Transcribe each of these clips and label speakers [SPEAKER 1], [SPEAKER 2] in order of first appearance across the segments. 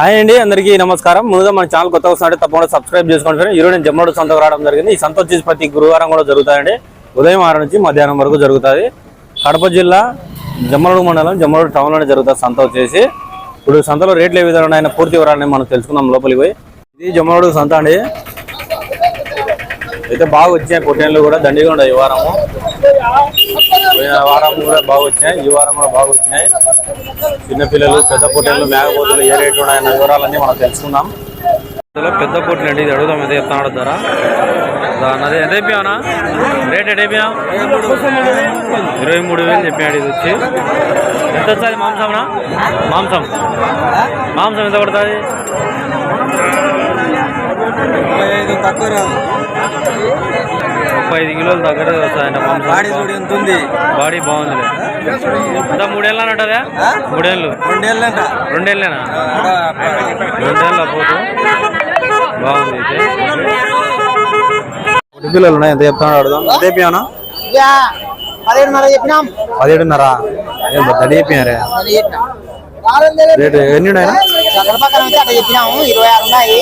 [SPEAKER 1] Hi అండి అందరికీ నమస్కారం. ముందుగా మన ఛానల్ కొత్త వస్తున్నట్టు తప్పకుండా సబ్స్క్రైబ్ చేసుకోండి ఫ్రెండ్ ఈరోజు నేను జమ్మడు సంతకు రావడం జరిగింది. ఈ సంత వచ్చేసి ప్రతి గురువారం కూడా జరుగుతాయండి. ఉదయం ఆరు నుంచి మధ్యాహ్నం వరకు జరుగుతుంది. కడప జిల్లా జమ్మడు మండలం జమ్మడు టౌన్లోనే జరుగుతుంది సంత వచ్చేసి. ఇప్పుడు సంతలో రేట్లు ఏ విధంగా ఉన్నాయన్న పూర్తి వివరాలని మనం తెలుసుకుందాం లోపలికి పోయి. ఇది జమ్మడు సంత అండి. అయితే బాగా వచ్చాయి పొట్టేళ్ళు కూడా దండిగా ఉండవు ఈ వారము. పోయిన వారం కూడా బాగా వచ్చినాయి ఈ వారం కూడా బాగా వచ్చినాయి చిన్నపిల్లలు పెద్ద పొట్టేళ్ళు మేకపోతులు ఏ రేట్లు ఉన్నాయన్న వివరాలన్నీ మనం తెలుసుకుందాం. ఇందులో పెద్ద పొట్లు అండి ఇది అడుగుదాం ఎంత చెప్తున్నాడు ధర. అన్నది ఎంత చెప్పావునా రేట్ ఎంత చెప్పినావు? ఇరవై మూడు వేలు చెప్పాడు ఇది వచ్చి. ఎంత వస్తుంది మాంసంనా? మాంసం. మాంసం ఎంత పడుతుంది?
[SPEAKER 2] తక్కువ రాదు
[SPEAKER 1] ముప్పై ఐదు కిలోలు దగ్గర వస్తాయంట
[SPEAKER 2] బాడీ చూడు
[SPEAKER 1] మాంసం
[SPEAKER 2] ఎంత ఉంది?
[SPEAKER 1] బాడీ బాగుందిలే. ఎంత మూడేళ్ళు ఉంటుందా? మూడేళ్ళు.
[SPEAKER 2] రెండేళ్ళంట
[SPEAKER 1] రెండేళ్ళేనా? రెండేళ్ళ పోతు. బాగుంది అయితే. పిల్లలు ఉన్నాయి? ఎంత చెప్తాను అడుగుదాం. ఎంత చెప్పానా
[SPEAKER 3] పదిహేడున్నర చెప్పినాం.
[SPEAKER 1] పదిహేడున్నర? ఏం పెద్ద చెప్పారే
[SPEAKER 3] అది చెప్పినాం
[SPEAKER 1] రేటు ఎన్ని ఉన్నాయి?
[SPEAKER 3] దగ్గర పక్కన అయితే అట్లా చెప్పినాము ఇరవై ఆరు ఉన్నాయి.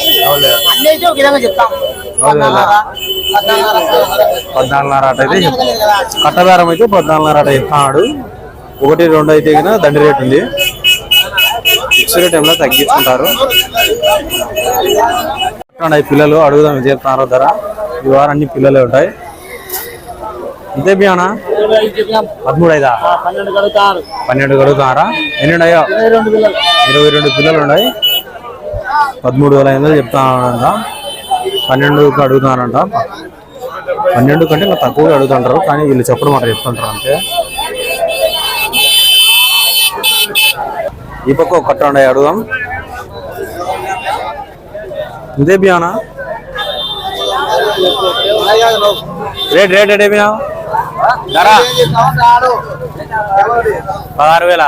[SPEAKER 3] అన్ని అయితే ఒక విధంగా చెప్తాం.
[SPEAKER 1] అవునులే.
[SPEAKER 3] పద్నాలుగున్నర,
[SPEAKER 1] అట అయితే. కట్టబేరం అయితే పద్నాలుగున్నర అట చెప్తాడు. ఒకటి రెండు అయితే కింద దండి రేట్ ఉంది. ఫిక్స్ రేట్ ఏమో తగ్గించుకుంటారు. పిల్లలు అడుగుదాం చెప్తున్నారు ధర. ఈ వారం అన్ని పిల్లలే ఉంటాయి. ఇంతే బియానా పదమూడు ఐదా
[SPEAKER 3] పన్నెండు కడుగుతారు.
[SPEAKER 1] పన్నెండు ఎన్ని ఇరవై రెండు పిల్లలు. ఉన్నాయి. పదమూడు వేల ఐదు వందలు చెప్తానంట పన్నెండుకి అడుగుతున్నారంట పన్నెండు కంటే ఇంకా తక్కువగా అడుగుతుంటారు కానీ వీళ్ళు చెప్పడం మాట చెప్తుంటారు అంతే. ఈ పక్క ఒక కట్ట ఉన్నాయి అడుగుదాం. ఇదే బియానా రేట్ రేట్ రేట్ ఏమియా ధర? పదహారు వేల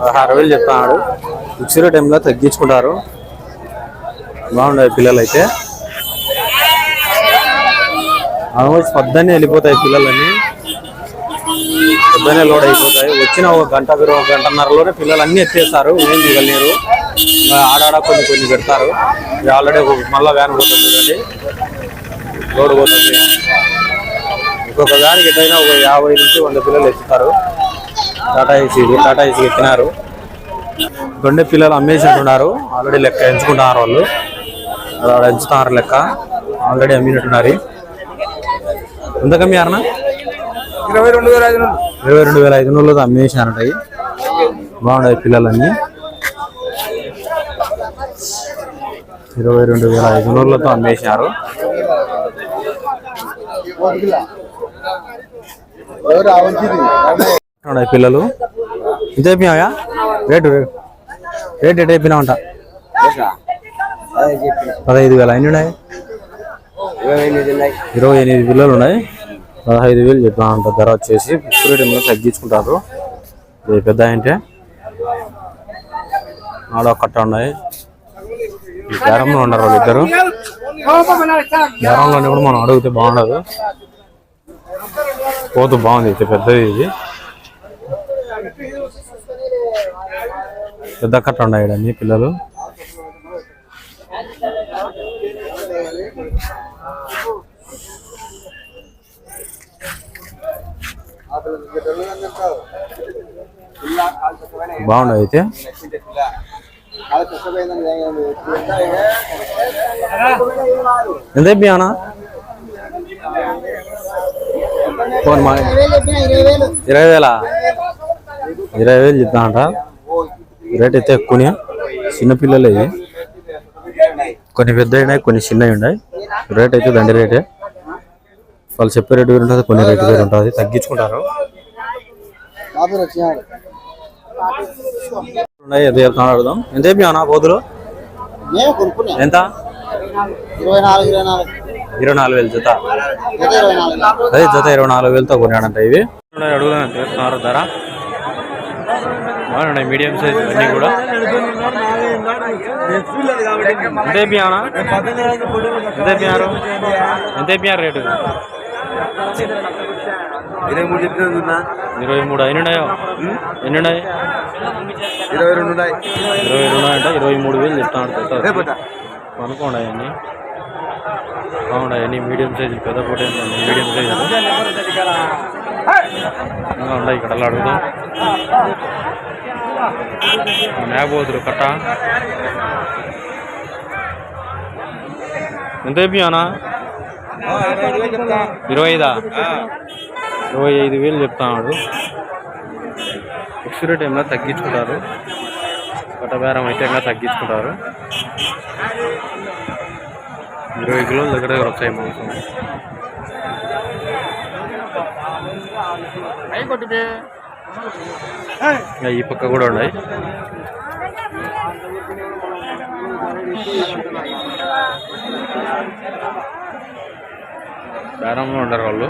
[SPEAKER 1] పదహారు వేలు చెప్తున్నాడు. ఫిక్స్డ్ టైంలో తగ్గించుకుంటారు. బాగుండదు పిల్లలు అయితే ఆల్మోస్ట్ పొద్దున్నే వెళ్ళిపోతాయి పిల్లలన్నీ పొద్దున్నే లోడ్ అయిపోతాయి. వచ్చిన ఒక గంట ఒక గంటన్నరలోనే పిల్లలు అన్ని ఎత్తేస్తారు. ఏం దిగలేరు ఆడాడ కొన్ని కొన్ని పెడతారు. ఆల్రెడీ మళ్ళీ వ్యాన్ పోతుంది లోడ్ పోతుంది. ఇంకొక దానికి ఎట్టయినా ఒక యాభై నుంచి వంద పిల్లలు ఎత్తుతారు. టాటా ఏసీ టాటా ఏసీ ఎక్కినారు గొండె పిల్లలు అమ్మేసినట్టున్నారు. ఆల్రెడీ లెక్క ఎంచుకుంటున్నారు వాళ్ళు. ఆడ ఎంచుతున్నారు లెక్క. ఆల్రెడీ అమ్మినట్టున్నారు. ఎంత కమ్మి అన్న
[SPEAKER 2] ఇరవై రెండు వేల ఐదు వందలు.
[SPEAKER 1] ఇరవై రెండు వేల ఐదు వందలతో అమ్మేసినారంట. బాగున్నాయి పిల్లలన్నీ. ఇరవై రెండు వేల ఐదు వందలతో అమ్మేసినారు. ఉన్నాయి పిల్లలు? ఇంత అయిపోయాయా రేటు రేటు. రేట్ ఎట్ అయిపోయినామంట పదహైదు వేల ఎన్ని ఉన్నాయి? ఇరవై ఎనిమిది పిల్లలు ఉన్నాయి. పదహైదు వేలు చెప్పానంట ధర వచ్చేసి ఏమో తగ్గించుకుంటారు. ఇది పెద్ద అంటే. ఆడ కట్ట ఉన్నాయి. ఈ బేరంలో ఉన్నారు వాళ్ళు ఇద్దరు. కూడా మనం అడిగితే బాగుండదు. పోతు బాగుంది అయితే పెద్దది ఇది. పెద్ద కట్ట ఉన్నాయి అన్ని పిల్లలు. బాగున్నాయి అయితే. ఎంత అయిపోయానా ఫోన్ మా
[SPEAKER 3] ఇరవై వేలు ఇరవై వేలు
[SPEAKER 1] చెప్తానంట రేట్ అయితే ఎక్కువనే. చిన్నపిల్లలు ఇవి. కొన్ని పెద్దవి ఉన్నాయి కొన్ని చిన్నవి ఉన్నాయి. రేట్ అయితే దండి రేటే. వాళ్ళు చెప్పే రేటు వేరు ఉంటుంది కొన్ని రేటు వేరు ఉంటుంది. తగ్గించుకుంటారు. ఎంత చెప్తాను అడుగుదాం ఎంత చెప్పినా పోతులు ఎంత?
[SPEAKER 3] ఇరవై నాలుగు ఇరవై నాలుగు.
[SPEAKER 1] ఇరవై నాలుగు వేలు జత
[SPEAKER 3] జత ఇరవై నాలుగు
[SPEAKER 1] అదే జత ఇరవై నాలుగు వేలతో కొన్నాడంట ఇవి అడుగుదాం ఎంత చెప్తున్నారు ధర బాగున్నాయి మీడియం సైజ్ అన్నీ కూడా ఎంత అయిపోయానా ఎంత అయిపోయారు ఎంత అయిపోయారు రేటు
[SPEAKER 2] ఇరవై మూడు చెప్పినా
[SPEAKER 1] ఇరవై మూడు అయినాయో ఎన్నున్నాయి
[SPEAKER 2] ఇరవై రెండు ఉన్నాయి
[SPEAKER 1] ఇరవై రెండు అంటే ఇరవై మూడు వేలు చెప్తాను
[SPEAKER 2] రేపట
[SPEAKER 1] అనుకోండి అవన్నీ అవునా ఎన్ని మీడియం సైజు పెద్ద పూట మీడియం సైజు ఇంకా ఉన్నాయి ఇక్కడ అలా అడుగుదాం. మేకపోతురు కట్ట. ఎంత అయిపోయానా ఇరవై ఐదా ఇరవై ఐదు వేలు చెప్తాడు ఫిక్స్ రేట్ ఏమైనా తగ్గించుకుంటారు. కట్ట బేరం అయితే ఏమైనా తగ్గించుకుంటారు. ఇరవై కిలోల దగ్గర దగ్గర వస్తాయి మాంసం ఈ పక్క కూడా ఉన్నాయి. బేరంలో ఉండరు వాళ్ళు.